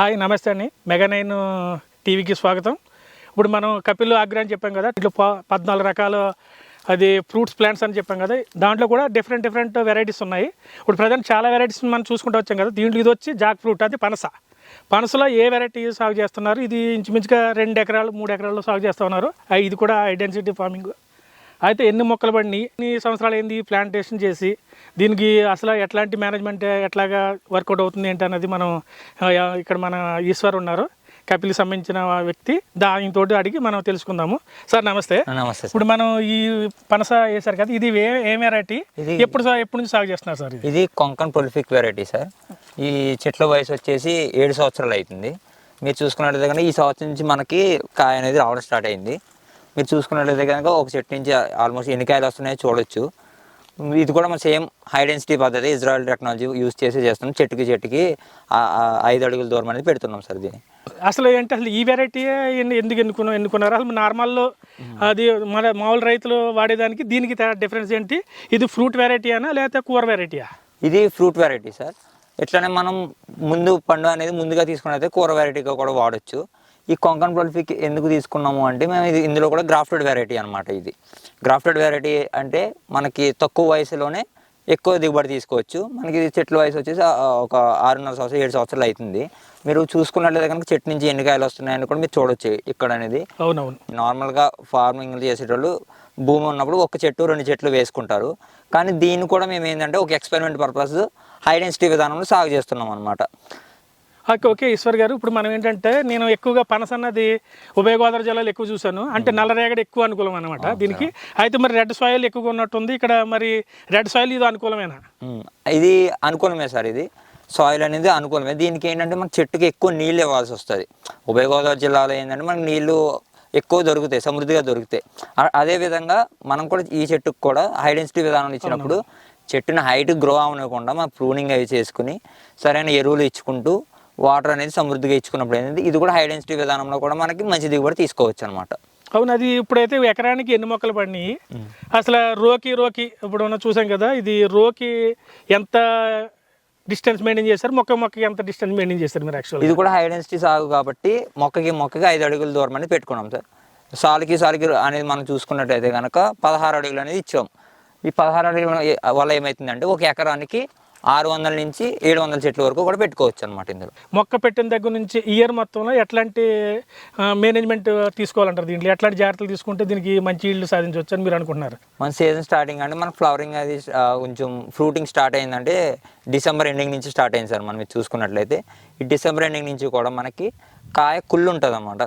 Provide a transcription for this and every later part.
Hi నమస్తే అండి. Mega nine టీవీకి స్వాగతం. ఇప్పుడు మనం కపిల్ ఆగ్రా అని చెప్పాం కదా ఇట్లా పద్నాలుగు రకాల అది ఫ్రూట్స్ ప్లాంట్స్ అని చెప్పాం కదా దాంట్లో కూడా డిఫరెంట్ డిఫరెంట్ వెరైటీస్ ఉన్నాయి. ఇప్పుడు ప్రజెంట్ చాలా వెరైటీస్ మనం చూసుకుంటూ వచ్చాం కదా దీంట్లో ఇది వచ్చి జాక్ ఫ్రూట్ అది పనస. పనసలో ఏ వెరైటీ సాగు చేస్తున్నారు? ఇది ఇంచుమించుగా రెండు ఎకరాలు మూడు ఎకరాల్లో సాగు చేస్తూ ఉన్నారు. ఇది కూడా ఐడెన్సిటీ ఫార్మింగ్ అయితే ఎన్ని మొక్కలు పడినాయి? ఎన్ని సంవత్సరాలు అయింది ప్లాంటేషన్ చేసి? దీనికి అసలు ఎట్లాంటి మేనేజ్మెంట్ ఎట్లాగా వర్కౌట్ అవుతుంది ఏంటి అన్నది మనం ఇక్కడ మన ఈశ్వర్ ఉన్నారు. కపిల్కి సంబంధించిన వ్యక్తి. దానితోటి అడిగి మనం తెలుసుకుందాము. సార్ నమస్తే. నమస్తే ఇప్పుడు మనం ఈ పనస వేశారు కదా ఇది ఏ వెరైటీ ఇది- ఎప్పుడు ఎప్పుడు నుంచి సాగు చేస్తున్నారు సార్ ఇది? Konkan prolific variety sir. ఈ చెట్ల వయసు వచ్చేసి ఏడు సంవత్సరాలు అవుతుంది. మీరు చూసుకున్నట్లయితే ఈ సంవత్సరం నుంచి మనకి కాయ అనేది రావడం స్టార్ట్ అయింది. మీరు చూసుకున్నట్లయితే కనుక ఒక చెట్టు నుంచి ఆల్మోస్ట్ ఎన్ని కాయలు వస్తున్నాయో చూడొచ్చు. ఇది కూడా మన సేమ్ హై డెన్సిటీ పద్ధతి ఇజ్రాయల్ టెక్నాలజీ యూస్ చేసి చేస్తున్నాం. చెట్టుకి చెట్టుకి ఐదు అడుగుల దూరం అనేది పెడుతున్నాం సార్ దీన్ని. అసలు ఏంటి అసలు ఈ వెరైటీ ఎందుకు ఎన్నుకున్నా ఎన్నుకున్నారు? అసలు నార్మల్లో అది మన మామూలు రైతులు వాడేదానికి దీనికి డిఫరెన్స్ ఏంటి? ఇది ఫ్రూట్ వెరైటీ అనా లేకపోతే కూర వెరైటీయా ఇది ఫ్రూట్ వెరైటీ సార్. ఎట్లనే మనం ముందు పండు అనేది ముందుగా తీసుకున్నైతే కూర వెరైటీగా కూడా వాడొచ్చు. ఈ కొంకన్ ప్రొలిఫిక్ ఎందుకు తీసుకున్నాము అంటే మేము ఇది ఇందులో కూడా గ్రాఫ్టెడ్ వెరైటీ అనమాట ఇది. గ్రాఫ్టెడ్ వెరైటీ అంటే మనకి తక్కువ వయసులోనే ఎక్కువ దిగుబడి తీసుకోవచ్చు. మనకి ఇది చెట్ల వయసు వచ్చేసి ఒక ఆరున్నర సంవత్సరం ఏడు సంవత్సరాలు అవుతుంది మీరు చూసుకున్నట్లయితే కనుక చెట్టు నుంచి ఎన్ని కాయలు వస్తున్నాయని కూడా మీరు చూడొచ్చు ఇక్కడ అనేది. అవునవును. నార్మల్గా ఫార్మింగ్ చేసేటోళ్ళు భూమి ఉన్నప్పుడు ఒక చెట్టు రెండు చెట్లు వేసుకుంటారు. కానీ దీన్ని కూడా మేము ఏంటంటే ఒక ఎక్స్పెరిమెంట్ పర్పస్ హై డెన్సిటీ విధానంలో సాగు చేస్తున్నాం అనమాట ఓకే ఓకే ఈశ్వర్ గారు. ఇప్పుడు మనం ఏంటంటే నేను ఎక్కువగా పనస అన్నది ఉభయ గోదావరి జిల్లాలో ఎక్కువ చూశాను. అంటే నల్లరేగడి ఎక్కువ అనుకూలం అనమాట దీనికి. అయితే మరి రెడ్ సాయిల్ ఎక్కువగా ఉన్నట్టుంది. ఇక్కడ మరి రెడ్ సాయిల్ ఇది అనుకూలమేనా? ఇది అనుకూలమే సార్ ఇది. సాయిల్ అనేది అనుకూలమే. దీనికి ఏంటంటే మన చెట్టుకి ఎక్కువ నీళ్ళు ఇవ్వాల్సి వస్తుంది. ఉభయ గోదావరి జిల్లాలో ఏంటంటే మనకి నీళ్ళు ఎక్కువ దొరుకుతాయి సమృద్ధిగా దొరుకుతాయి. అదే విధంగా మనం కూడా ఈ చెట్టుకు కూడా హై డెన్సిటీ విధానం ఇచ్చినప్పుడు చెట్టుని హైట్ గ్రో అవనివ్వకుండా మనం ప్రూనింగ్ అవి చేసుకుని సరైన ఎరువులు ఇచ్చుకుంటూ వాటర్ అనేది సమృద్ధిగా ఇచ్చుకున్నప్పుడు ఏంటంటే ఇది కూడా హై డెన్సిటీ విధానంలో కూడా మనకి మంచి దిగుబడి తీసుకోవచ్చు అనమాట అవును అది ఇప్పుడైతే ఎకరానికి ఎన్ని మొక్కలు పడినాయి? అసలు రోకి రోకి ఇప్పుడు మనం చూసాం కదా ఇది రోకి ఎంత డిస్టెన్స్ మెయింటైన్ చేశారు? మొక్క మొక్కకి ఎంత డిస్టెన్స్ మెయింటైన్ చేశారు మీరు యాక్చువల్గా ఇది కూడా హై డెన్సిటీ సాగు కాబట్టి మొక్కకి మొక్కకి ఐదు అడుగుల దూరం అనేది పెట్టుకున్నాం సార్. సాలుకి సాలుకి అనేది మనం చూసుకున్నట్టయితే కనుక పదహారు అడుగులు అనేది ఇచ్చాం. ఈ పదహారు అడుగుల వల్ల ఏమవుతుందంటే ఒక ఎకరానికి ఆరు వందల నుంచి ఏడు వందల చెట్ల వరకు కూడా పెట్టుకోవచ్చు అనమాట ఇందులో. మొక్క పెట్టిన దగ్గర నుంచి ఇయర్ మొత్తంలో ఎట్లాంటి మేనేజ్మెంట్ తీసుకోవాలంటారు దీంట్లో? ఎట్లాంటి జాగ్రత్తలు తీసుకుంటే దీనికి మంచి ఇల్లు సాధించవచ్చు అని మీరు అనుకుంటున్నారు? మన సీజన్ స్టార్టింగ్ అంటే మనకు ఫ్లవరింగ్ అది కొంచెం ఫ్రూటింగ్ స్టార్ట్ అయిందంటే డిసెంబర్ ఎండింగ్ నుంచి స్టార్ట్ అయింది సార్ మనం చూసుకున్నట్లయితే. ఈ డిసెంబర్ ఎండింగ్ నుంచి కూడా మనకి కాయ కుళ్ళు ఉంటుంది అనమాట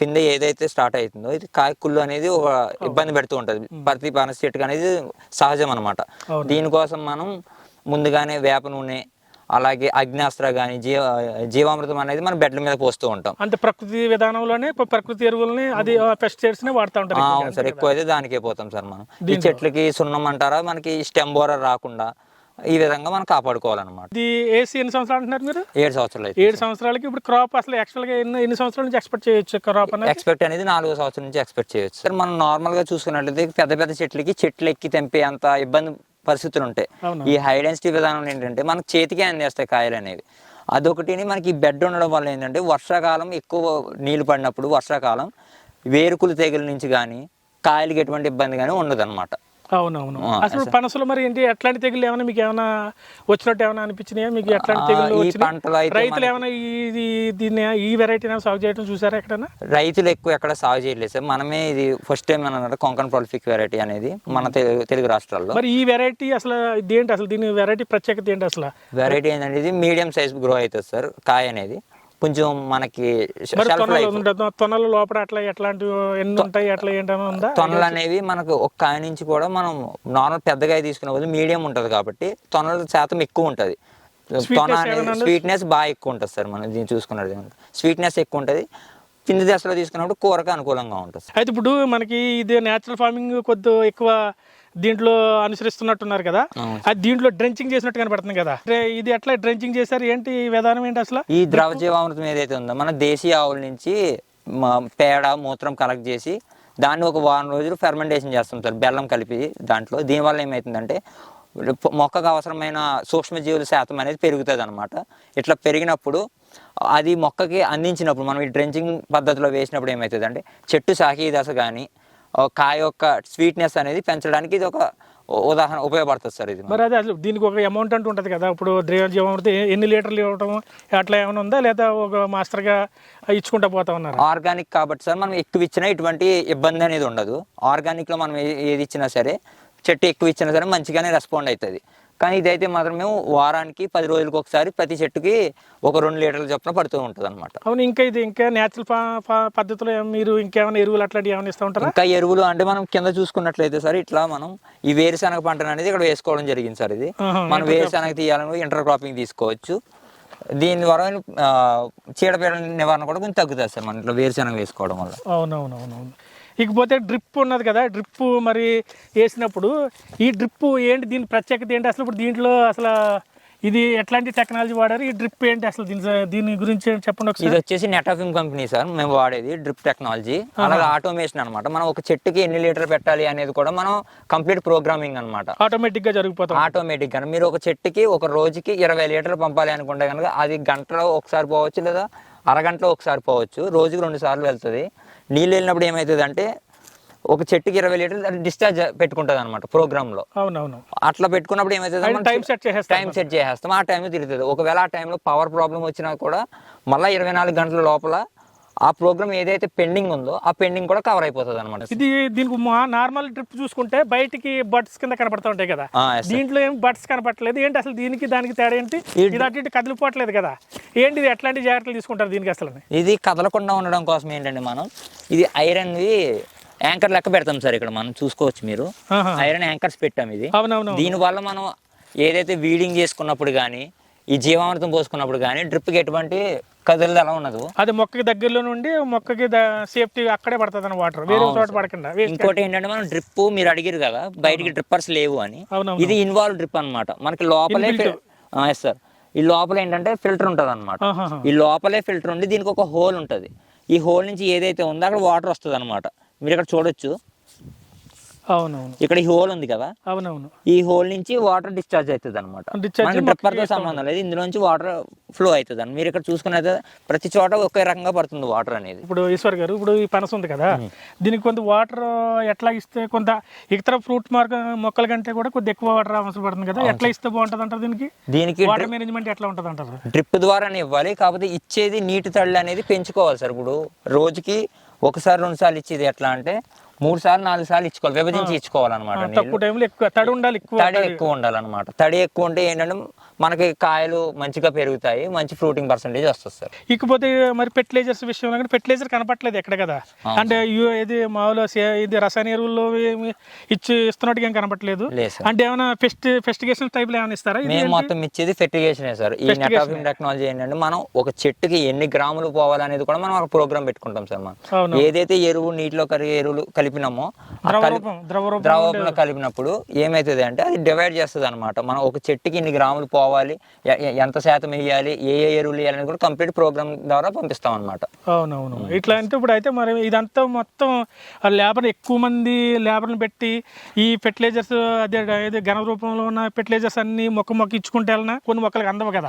పిందె ఏదైతే స్టార్ట్ అవుతుందో ఇది కాయ కుళ్ళు అనేది ఒక ఇబ్బంది పెడుతూ ఉంటుంది. ప్రతి పనస చెట్టుకు అనేది సహజం అనమాట. దీనికోసం మనం ముందుగానే వేప నూనె అలాగే అగ్నాస్త్ర కానీ జీవ జీవామృతం అనేది మనం బెడ్ల మీద పోస్తూ ఉంటాం. అంటే ప్రకృతి విధానంలోనే ప్ర- ప్రకృతి ఎరువులని అది పెస్టిసైడ్స్ని వాడుతూ ఎక్కువగా. అవును సార్. ఎక్కువ అయితే దానికే పోతాం సార్ మనం. ఈ చెట్లకి సున్నం అంటారా మనకి స్టెమ్ బోరర్ రాకుండా ఈ విధంగా మనం కాపాడుకోవాలన్నమాట. ఇది ఏసీ ఎన్ని సంవత్సరాలు అంటున్నారు మీరు? ఏడు సంవత్సరాలు ఏడు సంవత్సరాలకి ఇప్పుడు క్రాప్ అసలు యాక్చువల్గా ఎన్ని ఎన్ని సంవత్సరాల నుంచి ఎక్స్పెక్ట్ చేయొచ్చు క్రాప్ అనేది? ఎక్స్పెక్ట్ అనేది నాలుగో సంవత్సరం నుంచి ఎక్స్పెక్ట్ చేయొచ్చు సార్. మనం నార్మల్గా చూసుకున్నట్లయితే పెద్ద పెద్ద చెట్లకి చెట్లు ఎక్కి తెంపే అంత ఇబ్బంది పరిస్థితులు ఉంటాయి. ఈ హై డెన్సిటీ విధానంలో ఏంటంటే మనకు చేతికే అందేస్తాయి కాయలు అనేవి అదొకటిని మనకి ఈ బెడ్ ఉండడం వల్ల ఏంటంటే వర్షాకాలం ఎక్కువ నీళ్ళు పడినప్పుడు వర్షాకాలం వేరుకులు తెగుల నుంచి కానీ కాయలకి ఎటువంటి ఇబ్బంది కానీ ఉండదు అనమాట అవునవును. అసలు పనసలు మరి ఏంటి ఎట్లాంటి తెగులు ఏమైనా మీకు ఏమైనా వచ్చినట్టు ఏమైనా అనిపించినాయా? మీకు ఎట్లాంటి తెగులు వచ్చినాయి? రైతులు ఏమైనా ఈ ఈ- దీన్ని ఈ వెరైటీ సాగు చేయడం చూసారా ఎక్కడైనా? రైతులు ఎక్కువ ఎక్కడ సాగు చేయలేదు సార్. మనమే ఇది ఫస్ట్ టైం అన్నమాట కొంకన్ ప్రొలిఫిక్ వెరైటీ అనేది మన తెలు- తెలుగు రాష్ట్రాల్లో. మరి ఈ వెరైటీ అసలు ఇదేంటి అసలు? దీని వెరైటీ ప్రత్యేకత ఏంటి అసలు? వెరైటీ ఏంటంటే ఇది మీడియం సైజ్ గ్రో అవుతుంది సార్ కాయ అనేది. కొంచెం మనకి తొనలు లోపల అట్లా ఎట్లాంటి ఎన్ని ఉంటాయి? అట్లా ఏంటన్నా తొనలు అనేవి మనకు ఒక కాయ నుంచి కూడా మనం నార్మల్ పెద్దగా తీసుకునే మీడియం ఉంటుంది కాబట్టి తొనల శాతం ఎక్కువ ఉంటుంది. తొన అనేది స్వీట్నెస్ బాగా ఎక్కువ ఉంటుంది సార్ మనం దీన్ని చూసుకున్నది స్వీట్నెస్ ఎక్కువ ఉంటుంది. పిండి దశలో తీసుకున్నప్పుడు కూరకు అనుకూలంగా ఉంటుంది అయితే ఇప్పుడు మనకి ఇది నేచురల్ ఫార్మింగ్ కొద్ది ఎక్కువ దీంట్లో అనుసరిస్తున్నట్టున్నారు కదా. అది దీంట్లో డ్రెంచింగ్ చేసినట్టు కనపడుతుంది కదా. ఇది ఎట్లా డ్రెంచింగ్ చేశారు? ఏంటి ఈ విధానం ఏంటి అసలు? ఈ ద్రవ జీవామృతం ఏదైతే ఉందో మన దేశీయ ఆవుల నుంచి పేడ మూత్రం కలెక్ట్ చేసి దాన్ని ఒక వారం రోజులు ఫెర్మెంటేషన్ చేస్తాం సార్ బెల్లం కలిపి దాంట్లో. దీనివల్ల ఏమవుతుందంటే మొక్కకు అవసరమైన సూక్ష్మజీవుల శాతం అనేది పెరుగుతుంది అనమాట ఇట్లా పెరిగినప్పుడు అది మొక్కకి అందించినప్పుడు మనం ఈ డ్రెంచింగ్ పద్ధతిలో వేసినప్పుడు ఏమవుతుంది అంటే చెట్టు సాకి దశ కానీ కాయ యొక్క స్వీట్నెస్ అనేది పెంచడానికి ఇది ఒక ఉదాహరణ ఉపయోగపడుతుంది సార్ ఇది మరి అదే అసలు దీనికి ఒక అమౌంట్ అంటూ ఉంటుంది కదా. ఇప్పుడు డ్రైవర్ జీవామృతి ఎన్ని లీటర్లు ఇవ్వటం అట్లా ఏమైనా ఉందా? లేదా ఒక మాస్టర్గా ఇచ్చుకుంటా పోతా ఉన్నారు? ఆర్గానిక్ కాబట్టి సార్ మనం ఎక్కువ ఇచ్చినా ఇటువంటి ఇబ్బంది అనేది ఉండదు. ఆర్గానిక్లో మనం ఏది ఇచ్చినా సరే చెట్టు ఎక్కువ ఇచ్చినా సరే మంచిగానే రెస్పాండ్ అవుతుంది. కానీ ఇదైతే మాత్రం మేము వారానికి పది రోజులకు ఒకసారి ప్రతి చెట్టుకి ఒక రెండు లీటర్ల చొప్పున పడుతూ ఉంటుంది అనమాట అవును ఇంకా ఇది ఇంకా నేచురల్ పద్ధతిలో మీరు ఇంకేమైనా ఎరువులు అట్లాంటివి ఏమైనా ఇస్తూ ఉంటారా? ఇంకా ఎరువులు అంటే మనం కింద చూసుకున్నట్లయితే సార్ ఇట్లా మనం ఈ వేరుశనగ పంటను అనేది ఇక్కడ వేసుకోవడం జరిగింది సార్ ఇది. మనం వేరుశనగ తీయాలని ఇంటర్ క్రాపింగ్ తీసుకోవచ్చు. దీని ద్వారా చీడపీడల నివారణ కూడా కొంచెం తగ్గుతుంది సార్ మన ఇంట్లో వేరుశనగ వేసుకోవడం వల్ల. అవునవునవునవును. ఇకపోతే డ్రిప్ ఉన్నది కదా డ్రిప్ మరి వేసినప్పుడు ఈ డ్రిప్ ఏంటి దీని ప్రత్యేకత ఏంటి? అసలు ఇప్పుడు దీంట్లో అసలు ఇది ఎట్లాంటి టెక్నాలజీ వాడారు? ఈ డ్రిప్ ఏంటి అసలు దీని దీని గురించి చెప్పండి ఒకసారి? ఇది వచ్చేసి నెటాఫిమ్ కంపెనీ సార్. మేము వాడేది డ్రిప్ టెక్నాలజీ అలాగే ఆటోమేషన్ అన్నమాట. మనం ఒక చెట్టుకి ఎన్ని లీటర్ పెట్టాలి అనేది కూడా మనం కంప్లీట్ ప్రోగ్రామింగ్ అన్నమాట. ఆటోమేటిక్గా జరిగిపోతాం ఆటోమేటిక్గా మీరు ఒక చెట్టుకి ఒక రోజుకి ఇరవై లీటర్లు పంపాలి అనుకుంటే కనుక అది గంటలో ఒకసారి పోవచ్చు లేదా అరగంటలో ఒకసారి పోవచ్చు. రోజుకి రెండు సార్లు వెళ్తుంది. నీళ్ళు వెళ్ళినప్పుడు ఏమవుతుంది అంటే ఒక చెట్టుకి ఇరవై లీటర్లు డిశ్చార్జ్ పెట్టుకుంటుంది అనమాట ప్రోగ్రామ్లో అవునవును. అట్లా పెట్టుకున్నప్పుడు ఏమవుతుంది టైం సెట్ చేసేస్తాం టైం సెట్ చేసేస్తాం. ఆ టైంలో తిరుగుతుంది. ఒకవేళ ఆ టైంలో పవర్ ప్రాబ్లం వచ్చినా కూడా మళ్ళీ ఇరవై నాలుగు గంటల లోపల ఆ ప్రోగ్రామ్ ఏదైతే పెండింగ్ ఉందో ఆ పెండింగ్ కూడా కవర్ అయిపోతుంది అనమాట ఇది దీనికి మా నార్మల్ డ్రిప్ చూసుకుంటే బయటికి బట్స్ కింద కనపడతా ఉంటాయి కదా. దీంట్లో ఏం బట్స్ కనపడట్లేదు. ఏంటి అసలు దీనికి దానికి తేడా ఏంటి? ఇది అటు ఇటు కదిలిపోవట్లేదు కదా. ఏంటి ఇది? ఎట్లాంటి జాగ్రత్తలు తీసుకుంటారు దీనికి అసలు? ఇది కదలకుండా ఉండడం కోసం ఏంటంటే మనం? ఇది ఐరన్వి యాంకర్ లెక్క పెడతాం సార్ ఇక్కడ మనం చూసుకోవచ్చు మీరు. ఐరన్ యాంకర్స్ పెట్టాం ఇది. అవునవును దీనివల్ల మనం ఏదైతే వీడింగ్ చేసుకున్నప్పుడు కానీ ఈ జీవామృతం పోసుకున్నప్పుడు కానీ డ్రిప్కి ఎటువంటి కదలిదల ఉండదు. అది మొక్కకి దగ్గరలో నుండి మొక్కకి సేఫ్టీ అక్కడే పడుతుంది వాటర్ వేరే చోట పడకుండా ఇంకోటి ఏంటంటే మనం డ్రిప్ మీరు అడిగారు కదా బయటికి డ్రిప్పర్స్ లేవు అని. ఇది ఇన్వాల్వ్ డ్రిప్ అన్నమాట. మనకి లోపలే ఎస్ సార్ ఈ లోపల ఏంటంటే ఫిల్టర్ ఉంటుంది అనమాట. ఈ లోపలే ఫిల్టర్ ఉండి దీనికి ఒక హోల్ ఉంటుంది. ఈ హోల్ నుంచి ఏదైతే ఉందో అక్కడ వాటర్ వస్తుంది అనమాట మీరు ఇక్కడ చూడొచ్చు. అవునవును. ఇక్కడ ఈ హోల్ ఉంది కదా? అవునవును. ఈ హోల్ నుంచి వాటర్ డిశ్చార్జ్ అవుతుంది అనమాట డ్రిప్పర్తో సంబంధం లేదు. ఇందులో నుంచి వాటర్ ఫ్లో అవుతుంది అని మీరు ఇక్కడ చూసుకున్నట్టు ప్రతి చోట ఒకే రకంగా పడుతుంది వాటర్ అనేది. ఇప్పుడు ఈశ్వర్ గారు ఇప్పుడు ఈ పనస ఉంది కదా? దీనికి కొంత వాటర్ ఎట్లా ఇస్తే కొంత ఇతర ఫ్రూట్ మార్క్ మొక్కల కంటే కూడా కొద్ది ఎక్కువ వాటర్ అవసరం పడుతుంది కదా? ఎట్లా ఇస్తే బాగుంటుంది అంటారు దీనికి? దీనికి వాటర్ మేనేజ్మెంట్ ఎట్లా ఉంటుంది అంటారు డ్రిప్ ద్వారానే ఇవ్వాలి. కాకపోతే ఇచ్చేది నీటి తడి అనేది పెంచుకోవాలి సార్. ఇప్పుడు రోజుకి ఒకసారి రెండు సార్లు ఇచ్చేది ఎట్లా అంటే మూడు సార్లు నాలుగు సార్లు ఇచ్చుకోవాలి. విభజించి ఇచ్చుకోవాలన్నమాట. తడి ఉండాలి ఎక్కువ తడి ఎక్కువ ఉండాలన్నమాట. తడి ఎక్కువ ఉంటే ఏంటంటే మనకి కాయలు మంచిగా పెరుగుతాయి మంచి ఫ్రూటింగ్ పర్సంటేజ్ వస్తుంది సార్. ఇకపోతే మరి ఫెర్టిలైజర్స్ విషయంలో కానీ ఫెర్టిలైజర్ కనపట్లేదు ఎక్కడ కదా? అంటే ఇది మామూలు ఇది రసాయన ఎరువుల్లో ఏమి ఇచ్చి ఇస్తున్నట్టుగా ఏం కనపట్లేదు అంటే ఏమైనా ఫెస్ట్ ఫెస్టిగేషన్ టైప్లో ఏమైనా ఇస్తారా? మేము? మొత్తం ఇచ్చేది ఫెర్టిగేషనే సార్. ఈ నెటాఫిమ్ టెక్నాలజీ ఏంటంటే మనం ఒక చెట్టుకి ఎన్ని గ్రాములు పోవాలనేది కూడా మనం ఒక ప్రోగ్రామ్ పెట్టుకుంటాం సార్ మనం. ఏదైతే ఎరువు నీటిలో కరిగే ఎరువులు కలిపినామో ఆ ద్రవ కలి- రూపం ద్రవ రూపం ద్రవంలో కలిపినప్పుడు ఏమవుతుంది అంటే అది డివైడ్ చేస్తుంది అనమాట మనం ఒక చెట్టుకి ఇన్ని గ్రాములు పోవాలి ఎ- ఎంత శాతం వేయాలి ఏ ఏ ఎరువులు వేయాలని కూడా కంప్లీట్ ప్రోగ్రామ్ ద్వారా పంపిస్తాం అనమాట అవునవును. ఇట్లా అంటే ఇప్పుడు అయితే మరి ఇదంతా మొత్తం లేబర్ ఎక్కువ మంది లేబర్ని పెట్టి ఈ ఫెర్టిలైజర్స్ అదే ఘన రూపంలో ఉన్న ఫెర్టిలైజర్స్ అన్ని మొక్క మొక్క ఇచ్చుకుంటే వెళ్ళినా కొన్ని మొక్కలకు అందవు కదా.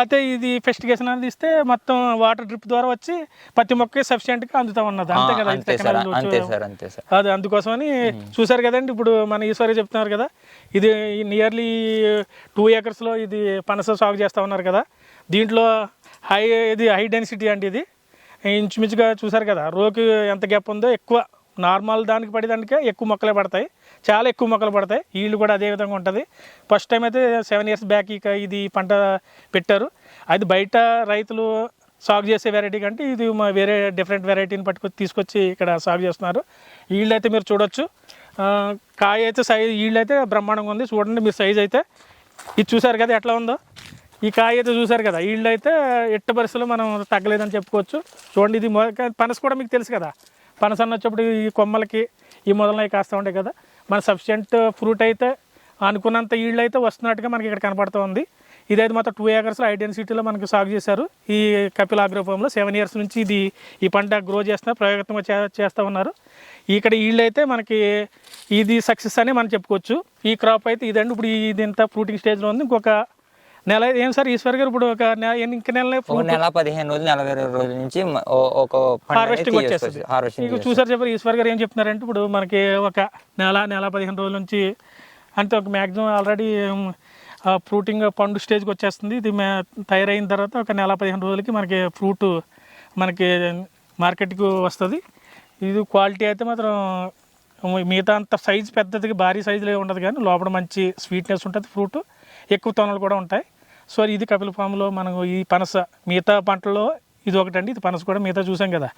అయితే ఇది ఫెస్టిగేషన్ అనేది ఇస్తే మొత్తం వాటర్ డ్రిప్ ద్వారా వచ్చి ప్రతి మొక్క సఫిషియెంట్గా అందుతా ఉన్నది. అంతే కదా అంతే సార్ అంతే సార్ అది అందుకోసమని చూసారు కదండి ఇప్పుడు మన ఈశ్వరి చెప్తున్నారు కదా ఇది నియర్లీ టూ ఏకర్స్లో ఇది పనస సాగు చేస్తూ ఉన్నారు కదా. దీంట్లో హై ఇది హై డెన్సిటీ అంటే ఇది. ఇంచుమించుగా చూసారు కదా రోకి ఎంత గ్యాప్ ఉందో ఎక్కువ. నార్మల్ దానికి పడేదానికే ఎక్కువ మొక్కలే పడతాయి. చాలా ఎక్కువ మొక్కలు పడతాయి. ఈళ్ళు కూడా అదే విధంగా ఉంటుంది. ఫస్ట్ టైం అయితే సెవెన్ ఇయర్స్ బ్యాక్ ఇక ఇది పంట పెట్టారు. అది బయట రైతులు సాగు చేసే వెరైటీ కంటే ఇది మా వేరే డిఫరెంట్ వెరైటీని పట్టుకొచ్చి తీసుకొచ్చి ఇక్కడ సాగు చేస్తున్నారు. ఈళ్ళు అయితే మీరు చూడొచ్చు. కాయ అయితే సైజ్ ఈళ్ళు అయితే బ్రహ్మాండంగా ఉంది. చూడండి మీరు సైజ్ అయితే. ఇది చూసారు కదా ఎట్లా ఉందో? ఈ కాయ అయితే చూసారు కదా. వీళ్ళు అయితే ఎట్ట పరిస్థితుల్లో మనం తగ్గలేదని చెప్పుకోవచ్చు. చూడండి ఇది పనస కూడా మీకు తెలుసు కదా. పనస అన్న వచ్చేప్పుడు ఈ కొమ్మలకి ఈ మొదలనవి కాస్తూ ఉంటాయి కదా. మన సఫిషియంట్ ఫ్రూట్ అయితే అనుకున్నంత ఈళ్ళు అయితే వస్తున్నట్టుగా మనకి ఇక్కడ కనపడుతూ ఉంది. ఇదైతే మొత్తం టూ ఏకర్స్లో ఐడెన్సిటీలో మనకి సాగు చేశారు. ఈ కపిల్ ఆగ్రోఫామ్లో సెవెన్ ఇయర్స్ నుంచి ఇది ఈ పంట గ్రో చేస్తున్న ప్రయోగంగా చే చేస్తూ ఉన్నారు. ఇక్కడ ఈళ్ళు అయితే మనకి ఇది సక్సెస్ అని మనం చెప్పుకోవచ్చు. ఈ క్రాప్ అయితే ఇదండి. ఇప్పుడు ఇది ఇంత ఫ్రూటింగ్ స్టేజ్లో ఉంది. ఇంకొక నెల ఏం సార్ ఈశ్వర్ గారు ఇప్పుడు ఒక ఇంక నెల నెల పదిహేను రోజులు నలభై రోజుల నుంచి ఒక హార్వెస్టింగ్ వచ్చేస్తుంది. హార్వెస్టింగ్ చూసారు చెప్పారు ఈశ్వర్ గారు ఏం చెప్తున్నారంటే ఇప్పుడు మనకి ఒక నెల నెల పదిహేను రోజుల నుంచి అంటే ఒక మ్యాక్సిమం ఆల్రెడీ ఫ్రూటింగ్ పండు స్టేజ్కి వచ్చేస్తుంది. ఇది మే- తయారైన తర్వాత ఒక నెల పదిహేను రోజులకి మనకి ఫ్రూట్ మనకి మార్కెట్కి వస్తుంది. ఇది క్వాలిటీ అయితే మాత్రం మిగతా అంత సైజ్ పెద్దదిగా భారీ సైజులో ఉండదు కానీ లోపల మంచి స్వీట్నెస్ ఉంటుంది ఫ్రూట్. ఎక్కువ తొనలు కూడా ఉంటాయి. సో ఇది కపిల ఫామ్లో మనం ఈ పనస మిగతా పంటల్లో ఇది ఒకటి అండి ఇది పనస కూడా మిగతా చూసాం కదా.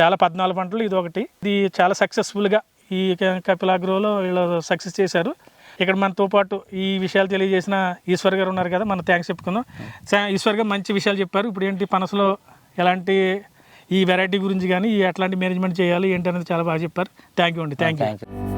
చాలా పద్నాలుగు పంటలు ఇది ఒకటి. ఇది చాలా సక్సెస్ఫుల్గా ఈ క- కపిలాగ్రోలో వీళ్ళు సక్సెస్ చేశారు. ఇక్కడ మనతో పాటు ఈ విషయాలు తెలియజేసిన ఈశ్వర్ గారు ఉన్నారు కదా మనం థ్యాంక్స్ చెప్పుకుందాం. ఈశ్వర్ గారు మంచి విషయాలు చెప్పారు. ఇప్పుడు ఏంటి పనసలో ఎలాంటి ఈ వెరైటీ గురించి కానీ ఎట్లాంటి మేనేజ్మెంట్ చేయాలి ఏంటి అనేది చాలా బాగా చెప్పారు. థ్యాంక్ యూ అండి థ్యాంక్ యూ